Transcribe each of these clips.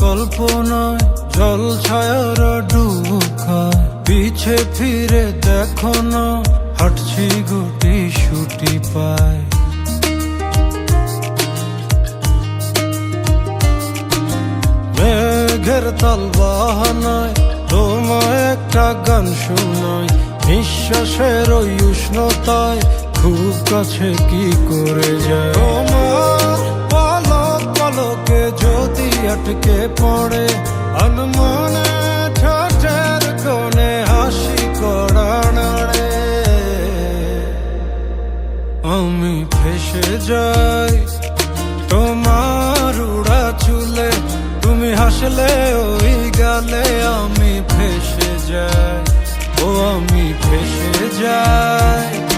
কল্পনায় জল ছায়ার খায় পিছে ফিরে দেখো না হাঁটছি গুটি শুটি পায়। একটা গান শোনায় নিঃশ্বাসের ওই উষ্ণতায় খুব কাছে কি করে যায়? তোমার পলক পলকে যদি আটকে পড়ে, আনমনে ঠোঁটের হাসি করা আমি ফেসে যাই, তোমার উড়া চুলে, তুমি হাসলে ওই গালে আমি ফেসে যাই ও আমি ফেসে যাই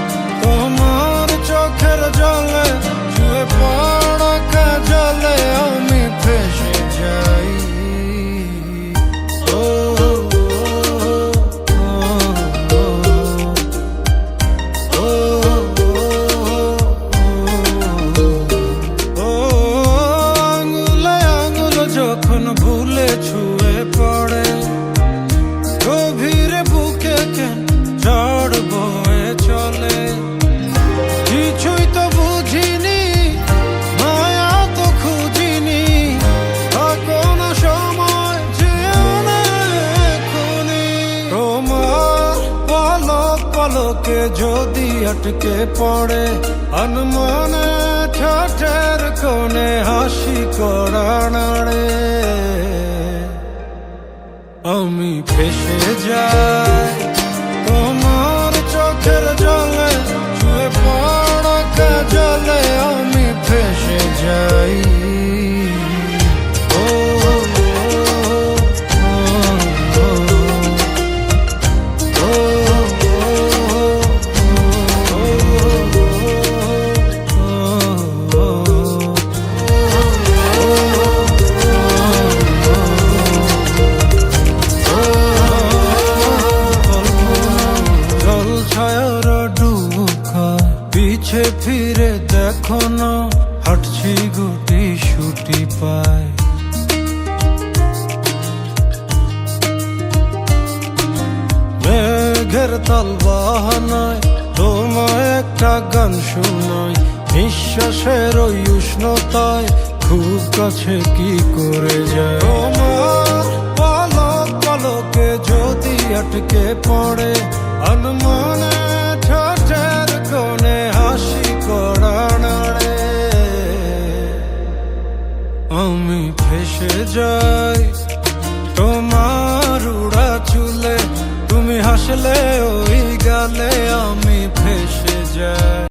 পলক যদি আটকে পড়ে অনমনে ঠোঁটের কোণে হাসি করা নাড়ে আমি ফেসে যাই দেখো না, হাঁটছি গুটি শুটি পায়। মেঘের তাল বাহানায় তোমায় একটা গান শোনায় নিঃশ্বাসের ওই উষ্ণতায় খুব কাছে কি করে যায়? তোমার পলক পলকে যদি আটকে পড়ে, আনমনে যাইস তোমার উড়া চুলে তুমি হাসলে ওই গালে আমি ফেসে যাই।